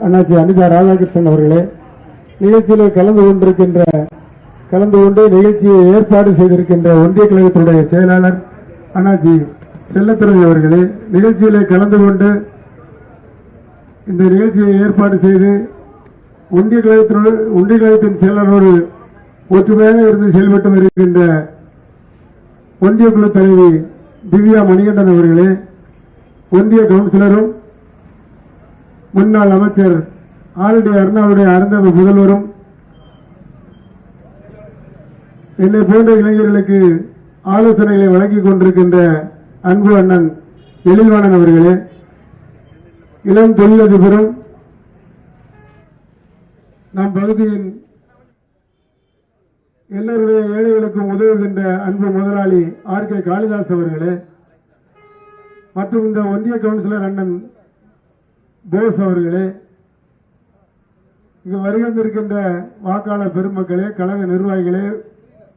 அண்ணாச்சி அனிதா ராதாகிருஷ்ணன் அவர்களே நிகழ்ச்சியில் கலந்து கொண்டிருக்கின்ற கலந்து கொண்டு நிகழ்ச்சியை ஏற்பாடு செய்திருக்கின்ற ஒன்றிய கழகத்தினுடைய செயலாளர் அண்ணாச்சி செல்லத்துறை அவர்களே நிகழ்ச்சியிலே கலந்து கொண்டு இந்த நிகழ்ச்சியை ஏற்பாடு செய்து ஒன்றிய கழகத்தினோடு ஒன்றிய கழகத்தின் செயலாளரோடு ஒற்றுமையாக இருந்து செயல்பட்டு வருகின்ற ஒன்றிய குழு தலைவி திவ்யா மணிகண்டன் அவர்களே ஒன்றிய கவுன்சிலரும் முன்னாள் அமைச்சர் ஆளுடைய அருணாவுடைய அருந்தவ முதல்வரும் என்னை போன்ற இளைஞர்களுக்கு ஆலோசனைகளை வழங்கிக் கொண்டிருக்கின்ற அன்பு அண்ணன் எழில்வாணன் அவர்களே இளம் தொழிலதிபரும் நம் பகுதியின் எல்லோருடைய ஏழைகளுக்கும் உதவுகின்ற அன்பு முதலாளி ஆர் கே காளிதாஸ் அவர்களே மற்றும் இந்த ஒன்றிய கவுன்சிலர் அண்ணன் போஸ் அவர்களே இங்கு வருகின்றிருக்கின்ற வாக்காளர் பெருமக்களே கழக நிர்வாகிகளே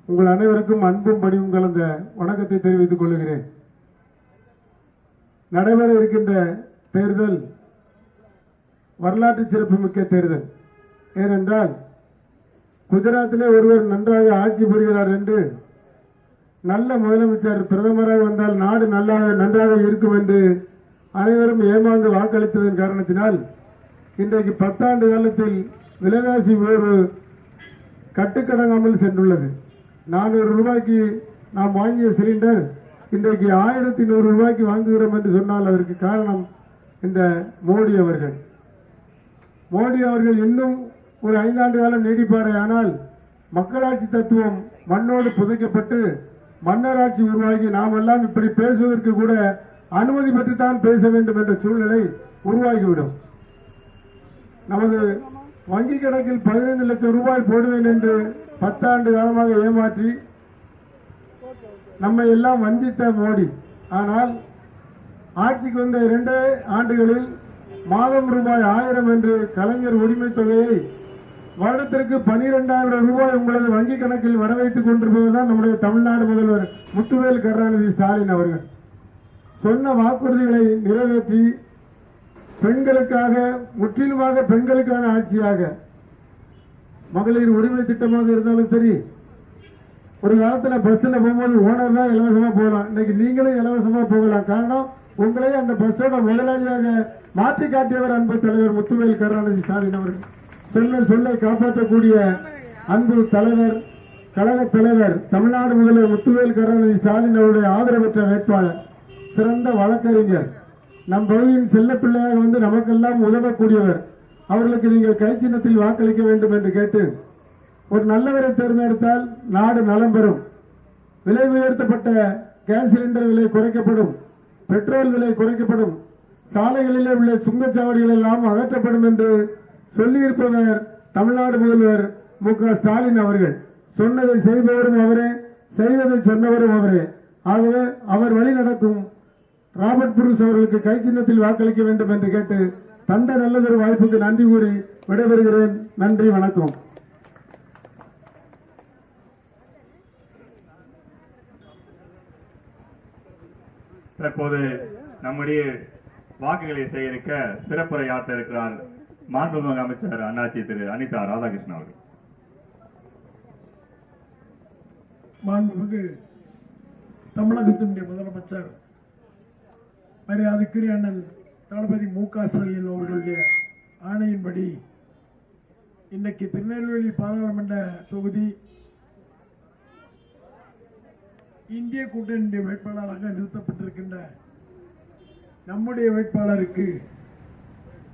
உங்கள் அனைவருக்கும் அன்பும் பணிவும் கலந்த வணக்கத்தை தெரிவித்துக் கொள்கிறேன். நடைபெற இருக்கின்ற தேர்தல் வரலாற்று சிறப்புமிக்க தேர்தல். ஏனென்றால் குஜராத்திலே ஒருவர் நன்றாக ஆட்சி புரிகிறார் என்று நல்ல முதலமைச்சர் பிரதமராக வந்தால் நாடு நல்லாக நன்றாக இருக்கும் என்று அனைவரும் ஏமாந்து வாக்களித்ததன் காரணத்தினால் இன்றைக்கு பத்தாண்டு காலத்தில் விலைவாசி உயர்வு கட்டுக்கடங்காமல் சென்றுள்ளது. நானூறு ரூபாய்க்கு நாம் வாங்கிய சிலிண்டர் இன்றைக்கு ஆயிரத்தி நூறு ரூபாய்க்கு வாங்குகிறோம் என்று சொன்னால் அதற்கு காரணம் இந்த மோடி அவர்கள். மோடி அவர்கள் இன்னும் ஒரு ஐந்தாண்டு காலம் நீடிப்பாரே ஆனால் மக்களாட்சி தத்துவம் மண்ணோடு புதைக்கப்பட்டு மன்னராட்சி உருவாகி நாம் எல்லாம் இப்படி பேசுவதற்கு கூட அனுமதி பெற்றுத்தான் பேச வேண்டும் என்ற சூழ்நிலை உருவாகிவிடும். நமது வங்கி கணக்கில் பதினைந்து லட்சம் ரூபாய் போடுவேன் என்று பத்தாண்டு காலமாக ஏமாற்றி நம்மை எல்லாம் வஞ்சித்த மோடி. ஆனால் ஆட்சிக்கு வந்த இரண்டே ஆண்டுகளில் மாதம் ரூபாய் ஆயிரம் என்று கலைஞர் உரிமை தொகையை வருடத்திற்கு பனிரெண்டாயிரம் ரூபாய் உங்களது வங்கி கணக்கில் வர வைத்துக் கொண்டிருப்பதுதான் நம்முடைய தமிழ்நாடு முதல்வர் முத்துவேல் கருணாநிதி ஸ்டாலின் அவர்கள். சொன்ன வாக்குறுதிகளை நிறைவேற்றி பெண்களுக்காக முற்றிலுமாக பெண்களுக்கான ஆட்சியாக மகளிர் உரிமை திட்டமாக இருந்தாலும் சரி ஒரு காலத்தில் பஸ்ல போகும்போது ஓனர் தான் இலவசமா போகலாம். இன்னைக்கு நீங்களும் இலவசமா போகலாம். காரணம் உங்களே அந்த பஸ்ஸோட முதலாளியாக மாற்றி காட்டியவர் அன்பு தலைவர் முத்துவேல் கருணாநிதி ஸ்டாலின் அவர்கள். சொல்ல சொல்லை காப்பாற்றக்கூடிய அன்பு தலைவர் கழக தலைவர் தமிழ்நாடு முதல்வர் முத்துவேல் கருணாநிதி ஸ்டாலின் அவருடைய ஆதரவற்ற வேட்பாளர். சிறந்த வழக்கறிஞர். நம் பகுதியின் செல்ல பிள்ளையாக வந்து நமக்கெல்லாம் உதவக்கூடியவர். அவர்களுக்கு நீங்கள் கை சின்னத்தில் வாக்களிக்க வேண்டும் என்று கேட்டு ஒரு நல்லவரை தேர்ந்தெடுத்தால் நாடு நலம் பெறும். விலை உயர்த்தப்பட்ட கேஸ் சிலிண்டர் விலை குறைக்கப்படும். பெட்ரோல் விலை குறைக்கப்படும். சாலைகளிலே உள்ள சுங்கச்சாவடிகள் எல்லாம் அகற்றப்படும் என்று சொல்லியிருப்பவர் தமிழ்நாடு முதல்வர் மு. க. ஸ்டாலின் அவர்கள். சொன்னதை செய்பவரும் அவரே செய்வதை சொன்னவரும் அவரே. ஆகவே அவர் வழி நடக்கும் ராபர்ட் புரூஸ் அவர்களுக்கு கை சின்னத்தில் வாக்களிக்க வேண்டும் என்று கேட்டு தந்த நல்லதொரு வாய்ப்புக்கு நன்றி கூறி விடைபெறுகிறேன். நன்றி வணக்கம். தற்போது நம்முடைய வாக்குகளை சேகரிக்க சிறப்புரை ஆற்ற இருக்கிறார் மாண்புமிகு அமைச்சர் அண்ணாச்சி திரு அனிதா ராதாகிருஷ்ணன் அவர்கள். மாண்புமிகு தமிழகத்தினுடைய முதலமைச்சர் மரியாதைக்குரிய அண்ணன் தளபதி மு க ஸ்டாலின் அவர்களுடைய ஆணையின்படி இன்னைக்கு திருநெல்வேலி பாராளுமன்ற தொகுதி இந்திய கூட்டணியுடைய வேட்பாளராக நிறுத்தப்பட்டிருக்கின்ற நம்முடைய வேட்பாளருக்கு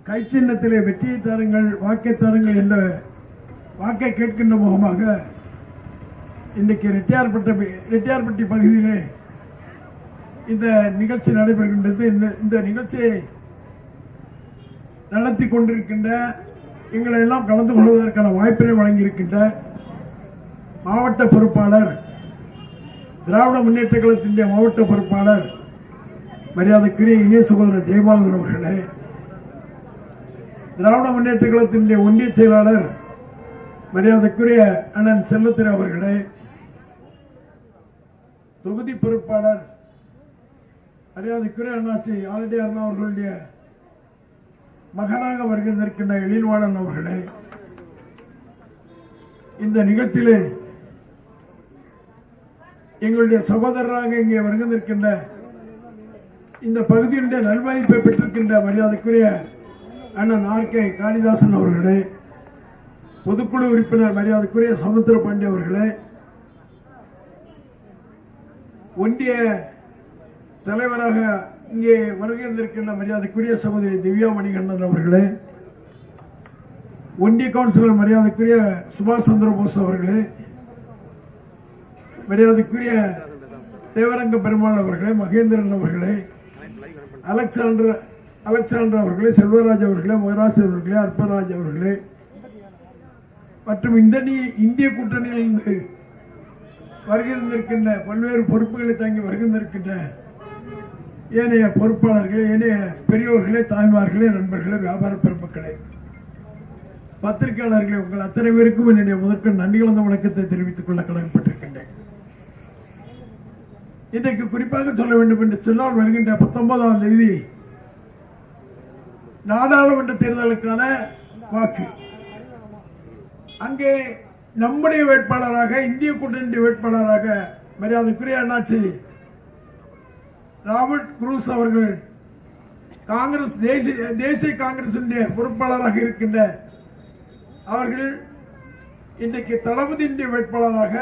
கை சின்னத்திலே வெற்றியை தாருங்கள் வாக்கை தாருங்கள் என்ற வாக்கை கேட்கின்ற முகமாக இன்றைக்கு ரெட்டியார்பட்ட ரெட்டியார்பட்டி பகுதியிலே இந்த நிகழ்ச்சி நடைபெறுகின்றது. இந்த இந்த நிகழ்ச்சியை நடத்தி கொண்டிருக்கின்ற எங்களை எல்லாம் கலந்து கொள்வதற்கான வாய்ப்பினை வழங்கியிருக்கின்ற மாவட்ட பொறுப்பாளர் திராவிட முன்னேற்ற கழகத்தினுடைய மாவட்ட பொறுப்பாளர் மரியாதைக்குரிய இணைய சகோதரர் ஜெயபாலன் அவர்களே திராவிட முன்னேற்ற கழகத்தினுடைய ஒன்றிய செயலாளர் மரியாதைக்குரிய அண்ணன் செல்லத்திர அவர்களே தொகுதி பொறுப்பாளர் மரியாதைக்குரிய அண்ணாச்சி ஆல்ரெடி அண்ணா அவர்களுடைய மகனாக வருகின்றிருக்கின்ற எழில்வாளன் அவர்களே இந்த நிகழ்ச்சியிலே எங்களுடைய சகோதரராக இங்கே வருகின்றிருக்கின்ற இந்த பகுதியினுடைய நல்வாய்ப்பை பெற்றிருக்கின்ற மரியாதைக்குரிய அண்ணன் ஆர் கே காளிதாசன் அவர்களே பொதுக்குழு உறுப்பினர் மரியாதைக்குரிய சமுத்திர பாண்டி அவர்களே ஒன்றிய தலைவராக இங்கே வருகின்றிருக்கின்ற மரியாதைக்குரிய சகோதரி திவ்யா மணிகண்டன் அவர்களே ஒன்றிய கவுன்சிலர் மரியாதைக்குரிய சுபாஷ் சந்திர போஸ் அவர்களே மரியாதைக்குரிய தேவரங்க பெருமாள் அவர்களே மகேந்திரன் அவர்களே அலெக்சாண்டர் அலெக்சாண்டர் அவர்களே செல்வராஜ் அவர்களே மகராஜ் அவர்களே அற்பராஜ் அவர்களே மற்றும் இந்த நீ- இந்திய கூட்டணியிலிருந்து வருகின்றிருக்கின்ற பல்வேறு பொறுப்புகளை தாங்கி வருகின்றிருக்கின்ற ஏனைய பொறுப்பாளர்களே ஏனைய பெரியோர்களே தாய்மார்களே நண்பர்களே வியாபார பெருமக்களே. பத்திரிகையாளர்களே உங்கள் அத்தனை பேருக்கும் என்னுடைய முதற்க நன்றி கலந்த வணக்கத்தை தெரிவித்துக் கொள்ள கடமைப்பட்டிருக்கின்றேன். இன்றைக்கு குறிப்பாக சொல்ல வேண்டும் என்று சொன்னால் வருகின்ற பத்தொன்பதாம் தேதி நாடாளுமன்ற தேர்தலுக்கான வாக்கு. அங்கே நம்முடைய வேட்பாளராக இந்திய கூட்டணி வேட்பாளராக மரியாதைக்குரிய அண்ணாச்சி ராபர்ட் குரூஸ் அவர்கள் காங்கிரஸ் தேசிய தேசிய காங்கிரசினுடைய பொறுப்பாளராக இருக்கின்ற அவர்கள் இன்றைக்கு தளபதியினுடைய வேட்பாளராக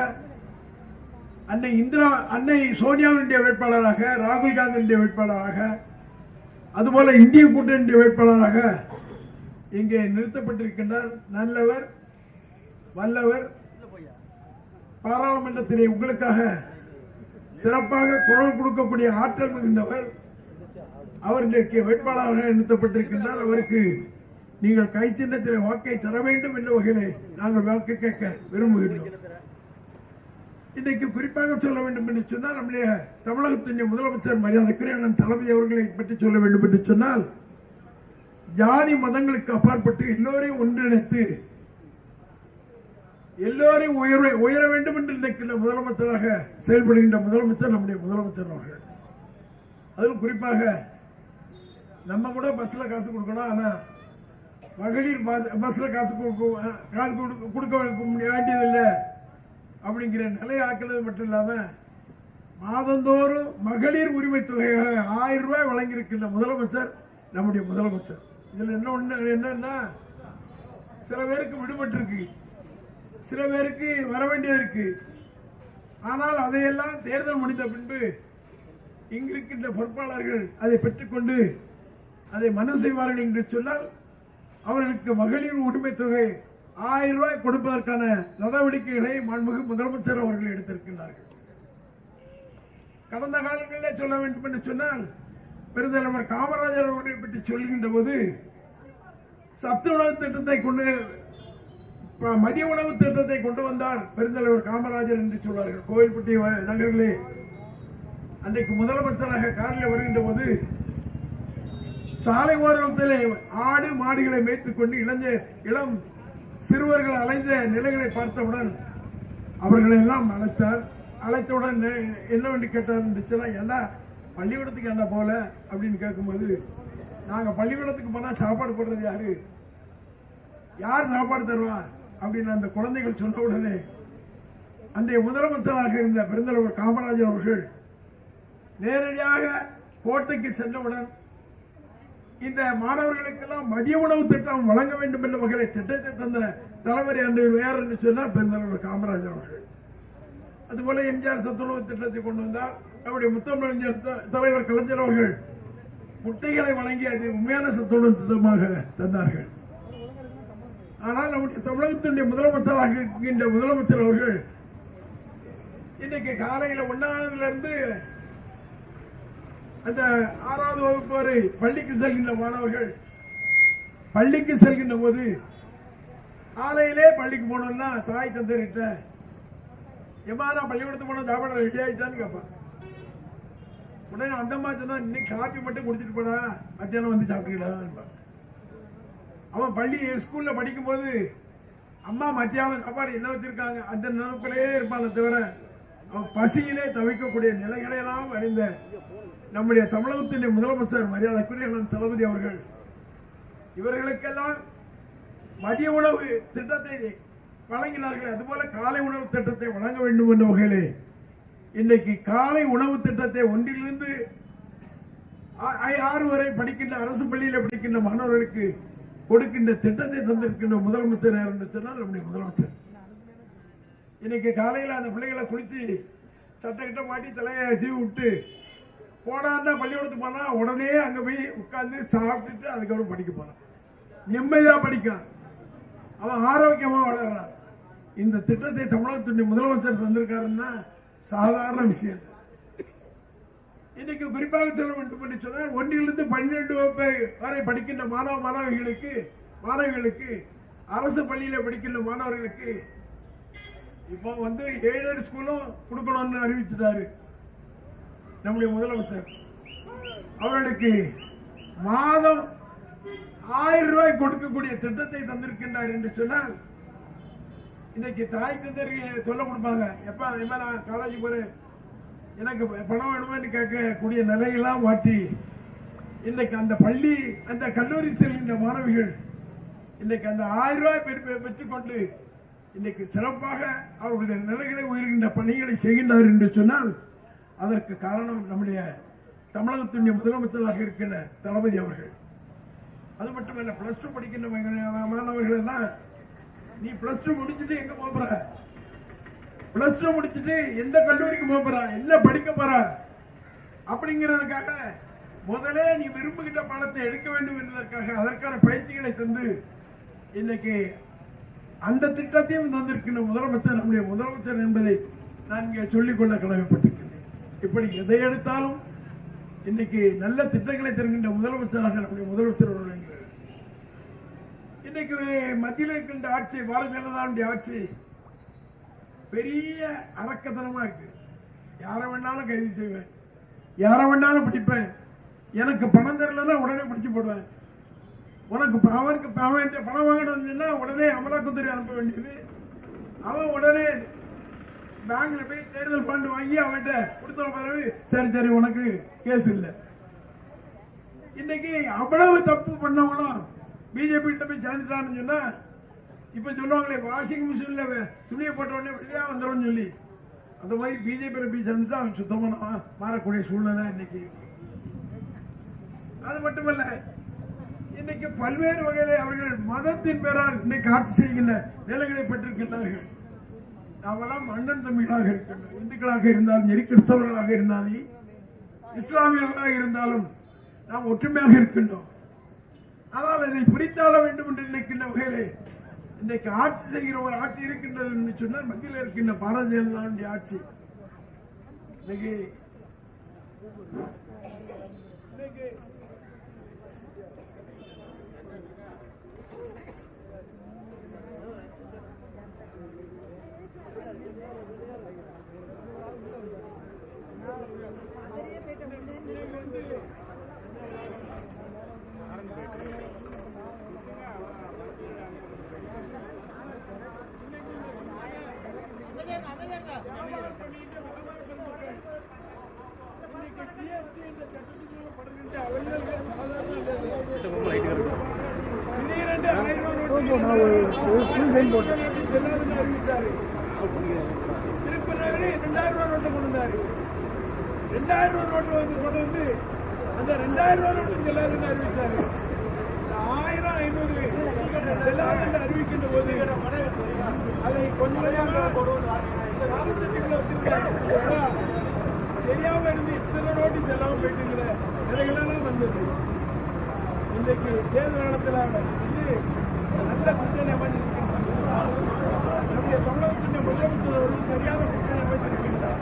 அன்னை இந்திரா அன்னை சோனியாவினுடைய வேட்பாளராக ராகுல் காந்தியினுடைய வேட்பாளராக அதுபோல இந்திய கூட்டணியுடைய வேட்பாளராக இங்கே நிறுத்தப்பட்டிருக்கின்றார். நல்லவர் வல்லவர் பாராளுமன்றத்திலே உங்களுக்காக சிறப்பாக குரல் கொடுக்கக்கூடிய ஆற்றல் மிகுந்தவர். அவர் இன்றைக்கு வேட்பாளராக நிறுத்தப்பட்டிருக்கின்றார். அவருக்கு நீங்கள் கை சின்னத்தில் வாக்கை தர வேண்டும் என்ற வகையிலே நாங்கள் வாக்கு கேட்க விரும்புகின்றோம். இன்றைக்கு குறிப்பாக சொல்ல வேண்டும் என்று சொன்னால் நம்முடைய தமிழகத்தின் முதலமைச்சர் மரியாதைக்குரிய அண்ணன் தளபதி அவர்களை பற்றி சொல்ல வேண்டும் என்று சொன்னால் ஜாதி மதங்களுக்கு அப்பாற்பட்டு எல்லோரையும் ஒன்றிணைத்து எல்லோரையும் உயர உயர வேண்டும் என்று நினைக்கின்ற முதலமைச்சராக செயல்படுகின்ற முதலமைச்சர் நம்முடைய முதலமைச்சர் அவர்கள். அதில் குறிப்பாக நம்ம கூட பஸ்ல காசு கொடுக்கணும் ஆனா மகளிர் பஸ்- பஸ்ல காசு கொடுக்க காசு கொடுக்க- வேண்டியதில்லை அப்படிங்கிற நிலை ஆக்கிறது மட்டும் இல்லாம மாதந்தோறும் மகளிர் உரிமை தொகையாக ஆயிரம் ரூபாய் வழங்கியிருக்கின்ற முதலமைச்சர் நம்முடைய முதலமைச்சர். இதுல என்ன ஒண்ணு என்னன்னா சில பேருக்கு விடுபட்டிருக்கு. சில பேருக்கு வர வேண்டியது இருக்கு. ஆனால் அதையெல்லாம் தேர்தல் முடிந்த பின்பு இங்கிருக்கின்ற பொறுப்பாளர்கள் அதை பெற்றுக்கொண்டு அதை மனு செய்வார்கள் என்று சொன்னால் அவர்களுக்கு மகளிர் உரிமை தொகை ஆயிரம் ரூபாய் கொடுப்பதற்கான நடவடிக்கைகளை மாண்புமிகு முதலமைச்சர் அவர்கள் எடுத்திருக்கின்றார்கள். கடந்த காலங்களிலே சொல்ல வேண்டும் என்று சொன்னால் பெருந்தலைவர் காமராஜர் அவர்களை பற்றி சொல்கின்ற போது சத்து உணவு திட்டத்தை கொண்டு மதிய உணவு திட்டத்தை கொண்டு வந்தார் பெருந்தலைவர் காமராஜர் என்று சொல்வார்கள். கோவில்பட்டி வ- அன்றைக்கு முதலமைச்சராக காரில் வருகின்ற போது சாலை ஓரத்திலே ஆடு மாடுகளை மேய்த்துக் கொண்டு இளைஞ இளம் சிறுவர்கள் அலைந்த நிலைகளை பார்த்தவுடன் அவர்களை எல்லாம் அழைத்தார். அழைத்தவுடன் என்ன என்னவென்று கேட்டார் இருந்துச்சுன்னா ஏண்டா பள்ளிக்கூடத்துக்கு என்ன போல? அப்படின்னு கேட்கும்போது நாங்கள் பள்ளிக்கூடத்துக்கு போனால் சாப்பாடு போடுறது யாரு? யார் சாப்பாடு தருவா? அப்படின்னு அந்த குழந்தைகள் சொன்ன உடனே அன்றைய முதலமைச்சராக இருந்த பெருந்தலைவர் காமராஜர் அவர்கள் நேரடியாக கோட்டைக்கு சென்றவுடன் இந்த மாணவர்களுக்கெல்லாம் மதிய உணவு திட்டம் வழங்க வேண்டும் என்ற வகையில் திட்டத்தை தந்த தலைவர் என்று வேறு என்று சொன்னார் பெருந்தலைவர் காமராஜர் அவர்கள். அதுபோல எம்ஜிஆர் சத்துணவு திட்டத்தை கொண்டு வந்தார். நம்முடைய முத்தமிழ் தலைவர் கலைஞர் அவர்கள் முட்டைகளை வழங்கி அது உண்மையான சத்துணவு திட்டமாக தந்தார்கள். ஆனால் நம்முடைய தமிழகத்தினுடைய முதலமைச்சராக இருக்கின்ற முதலமைச்சர் அவர்கள் இன்னைக்கு காலையில் ஒன்னாவதுல இருந்து அந்த ஆறாவது வகுப்பு வரை பள்ளிக்கு செல்கின்ற மாணவர்கள் பள்ளிக்கு செல்கின்ற போது காலையிலே பள்ளிக்கு போனோம்னா தாய் தந்தரிட்ட எம்மா நான் பள்ளிக்கூடத்துக்கு போன சாப்பாடு ரெடி ஆயிட்டான்னு கேட்பான். உடனே அந்த மாதிரி சொன்னா இன்னைக்கு காப்பி மட்டும் குடிச்சிட்டு போனா மத்தியானம் வந்து சாப்பிட்டுக்கிட்டான் அவன் பள்ளி ஸ்கூல்ல படிக்கும்போது அம்மா மத்தியானம் சாப்பாடு என்ன வச்சிருக்காங்க? அந்த நினைப்பிலே இருப்பானே தவிர அவன் பசியிலே தவிக்கக்கூடிய நிலைகளையெல்லாம் அறிந்த நம்முடைய தமிழகத்தின் முதலமைச்சர் மரியாதைக்குரிய அண்ணன் தளபதி அவர்கள் இவர்களுக்கெல்லாம் மதிய உணவு திட்டத்தை வழங்கினார்கள். அதுபோல காலை உணவு திட்டத்தை வழங்க வேண்டும் என்ற வகையிலே இன்றைக்கு காலை உணவு திட்டத்தை ஒன்றிலிருந்து ஆ- ஆறு வரை படிக்கின்ற அரசு பள்ளியில் படிக்கின்ற மாணவர்களுக்கு கொடுக்கின்ற திட்டத்தை தந்திருக்கின்ற முதலமைச்சர் யார் என்று சொன்னால் நம்முடைய முதலமைச்சர். இன்னைக்கு காலையில் அந்த பிள்ளைகளை குளித்து சட்டக்கிட்ட மாட்டி தலையை சீவி விட்டு போனான்னா பள்ளிக்கூடத்துக்கு போனால் உடனே அங்கே போய் உட்காந்து சாப்பிட்டுட்டு அதுக்கப்புறம் படிக்க போகிறான் நிம்மதியாக படிக்கான். அவன் ஆரோக்கியமாக வளர்றான். இந்த திட்டத்தை தமிழகத்துடைய முதலமைச்சர் தந்திருக்காருன்னா சாதாரண விஷயம். இன்னைக்கு குறிப்பாக சொல்ல வேண்டும் என்று சொன்னால் ஒன்றிலிருந்து பன்னிரண்டு வகுப்பை வரை படிக்கின்ற மாணவ மாணவிகளுக்கு மாணவிகளுக்கு அரசு பள்ளியில படிக்கின்ற மாணவர்களுக்கு இப்போ வந்து எய்டட் ஸ்கூலும் கொடுக்கணும்னு அறிவிச்சிட்டாரு. நம்முடைய முதலமைச்சர். அவர்களுக்கு மாதம் ஆயிரம் ரூபாய் கொடுக்கக்கூடிய திட்டத்தை தந்திருக்கின்றார் என்று சொன்னால் இன்னைக்கு தாய் தந்தருக்கு சொல்ல கொடுப்பாங்க. எப்ப நான் காலேஜ் போறேன். எனக்கு பணம் வேணுமான்னு கேட்கக்கூடிய நிலையெல்லாம் மாற்றி இன்னைக்கு அந்த பள்ளி அந்த கல்லூரி செல்கின்ற மாணவிகள் இன்னைக்கு அந்த ஆயிரம் ரூபாய் பெற்று பெற்றுக்கொண்டு இன்னைக்கு சிறப்பாக அவர்களுடைய நிலைகளை உயர்கின்ற பணிகளை செய்கின்றார் என்று சொன்னால் அதற்கு காரணம் நம்முடைய தமிழகத்தினுடைய முதலமைச்சராக இருக்கின்ற தளபதி அவர்கள். அது மட்டுமல்ல பிளஸ் டூ படிக்கின்ற மாணவர்கள் எல்லாம் நீ பிளஸ் டூ முடிச்சுட்டு எங்க போற? பிளஸ் டூ முடிச்சுட்டு எந்த கல்லூரிக்கு போக போற? என்ன படிக்க போற? அப்படிங்கிறதுக்காக முதலே நீ விரும்புகின்ற பாடத்தை எடுக்க வேண்டும் என்பதற்காக அதற்கான பயிற்சிகளை தந்து இன்னைக்கு அந்த திட்டத்தையும் தந்திருக்கின்ற முதலமைச்சர் நம்முடைய முதலமைச்சர் என்பதை நான் இங்கே சொல்லிக்கொள்ள கடமைப்பட்டிருக்கிறேன் இப்படி எதை எடுத்தாலும் இன்னைக்கு நல்ல திட்டங்களை தருகின்ற முதலமைச்சராக நம்முடைய முதலமைச்சர் அவர்கள் இன்னைக்கு மத்தியில் இருக்கின்ற ஆட்சி பாரதிய ஜனதாவுடைய ஆட்சி பெரிய அரக்கத்தனமா இருக்கு. யாரை வேணாலும் கைது செய்வேன். யாரை வேணாலும் பிடிப்பேன். எனக்கு பணம் தரலன்னா உடனே பிடிச்சு போடுவேன். உனக்கு அவனுக்கு அவன்கிட்ட பணம் வாங்கணும்னு உடனே அமலாக்கத்துறை அனுப்ப வேண்டியது. அவன் உடனே பேங்க்ல போய் தேர்தல் ஃபண்ட் வாங்கி அவன்கிட்ட கொடுத்த பிறகு சரி சரி உனக்கு கேஸ் இல்லை. இன்னைக்கு அவ்வளவு தப்பு பண்ணவங்களும் பிஜேபி கிட்ட போய் சேர்ந்துட்டான்னு சொன்னா இப்ப சொல்லுவாங்களே வாஷிங் மிஷின்ல துணியை போட்ட உடனே வெளியே வந்துடும் சொல்லி. அந்த மாதிரி பிஜேபி போய் சேர்ந்துட்டா அவன் சுத்தமான மாறக்கூடிய சூழ்நிலை இன்னைக்கு. அது மட்டுமல்ல இன்னைக்கு பல்வேறு வகையில் அவர்கள் மதத்தின் பேரால் இன்னைக்கு ஆட்சி செய்கின்ற நிலைகளை பெற்றிருக்கின்றார்கள். நாமெல்லாம் அண்ணன் தம்பிகளாக இருக்கின்றோம். இந்துக்களாக இருந்தாலும் சரி கிறிஸ்தவர்களாக இருந்தாலும் இஸ்லாமியர்களாக இருந்தாலும் நாம் ஒற்றுமையாக இருக்கின்றோம். ஆனால் இதை பிரித்தாள வேண்டும் என்று நினைக்கின்ற வகையிலே இன்றைக்கு ஆட்சி செய்கிற ஒரு ஆட்சி இருக்கின்றது என்று சொன்னால் மத்தியில் இருக்கின்ற பாரதிய ஜனதாவுடைய ஆட்சி. இன்னைக்கு இன்னைக்கு நோட்டு செல்லாதுன்னு அறிவித்தாரு திருப்பதி ரெண்டாயிரம் ரூபாய் நோட்டை கொண்டு வந்தாரு ரெண்டாயிரம் ரூபாய் நோட்டு வந்து கொண்டு வந்து அந்த ரெண்டாயிரம் ரூபாய் நோட்டு செல்லாதுன்னு அறிவித்தாரு. ஆயிரம் ஐநூறு செல்லாதுன்னு அறிவிக்கின்ற போது அதை கொஞ்சம் வச்சிருக்காங்க தெரியாம இருந்து இத்தனை நோட்டு செல்லாம போயிட்டு நிலைகளெல்லாம் வந்தது. இன்றைக்கு தேர்தல் நடத்தல வந்து நல்ல கூட்டணி அமைஞ்சிருக்கின்றது நம்முடைய தமிழகத்தின் முதலமைச்சர் அவர்கள் சரியான கூட்டணி அமைச்சிருக்கின்றார்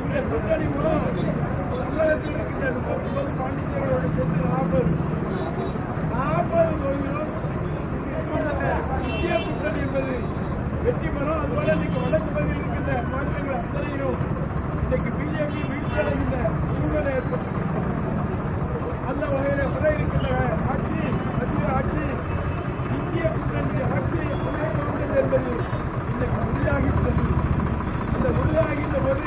இந்த கூட்டணி மூலம் தமிழகத்தில் இருக்கின்ற முப்பத்தி பாண்டிச்சேரியோட சேர்த்து நாற்பது நாற்பது தொகுதிகளும் இந்திய கூட்டணி என்பது வெற்றி பெறும் அதுபோல இன்னைக்கு வடக்கு பகுதியில் இருக்கின்ற மாநிலங்கள் அத்தனையிலும் பிஜேபி வீழ்ச்சியடைகின்ற சூழ்நிலை ஏற்பட்டிருக்கிறது அந்த வகையில் வர இருக்கின்ற ஆட்சி மத்திய ஆட்சி இந்திய கூட்டணி ஆட்சி அமைக்க வேண்டும் என்பது. இன்னைக்கு உறுதியாகிவிட்டது அந்த உறுதியாகின்ற போது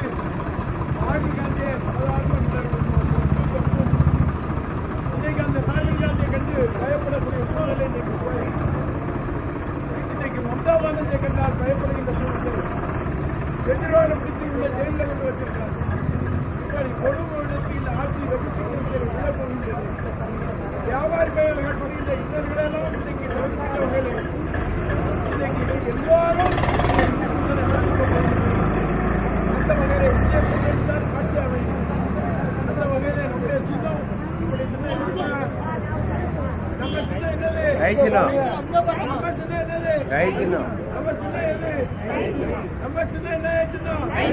ராகுல் காந்தியை சாதாரண மனிதர்கள் இன்னைக்கு அந்த ராகுல் காந்தியை கண்டு பயப்பட ஸ்டாலினை கண்டால் பயப்படுகின்ற சூழ்நிலை எதிர்வாரம் பிடித்து உள்ள ஜெயிலில் கொண்டு வச்சிருக்காங்க இப்படி கொடுமைக்கு இந்த ஆட்சி வெடிச்சு கொடுக்கிறது உள்ள போகின்றது வியாபாரி கையில் கட்டுகின்ற இன்னல்களெல்லாம் இன்றைக்கு தவிர்க்கின்ற வகையில் இன்னைக்கு எல்லாரும் அந்த வகையில் விஜய முன்னேற்றால் ஆட்சி அமையும் அந்த வகையில் நம்முடைய சின்னம் நம்முடைய சின்னம் என்னன்னா, நம்ம சின்னம் என்னது கை சின்னம். நம்ம சின்னம் என்னது கை சின்னம். நம்ம சின்னம் எது நம்ம சின்னம் என்ன சின்னம் கை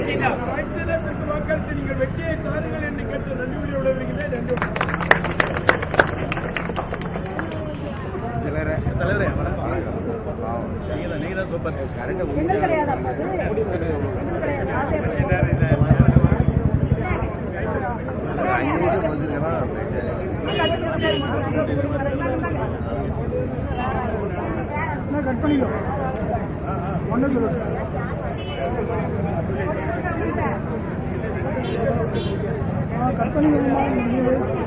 சின்னத்திற்கு வாக்களித்து நீங்கள் வெற்றியை தாருங்கள் என்று கேட்டு நன்றி கூறி விடுவீங்களே நன்றி தலைவரே தலைவரே வணக்கம் நீங்க தான் நீங்க தான் சூப்பர் கரெக்டாக என்ன கிடையாது அப்ப அது? என்ன கிடையாது? ஆசை அஞ்சு நிமிஷம் வந்துருக்கலாம் கட் பண்ணிக்கோ ஒன்றும் சொல்லு கட் பண்ணிக்கோ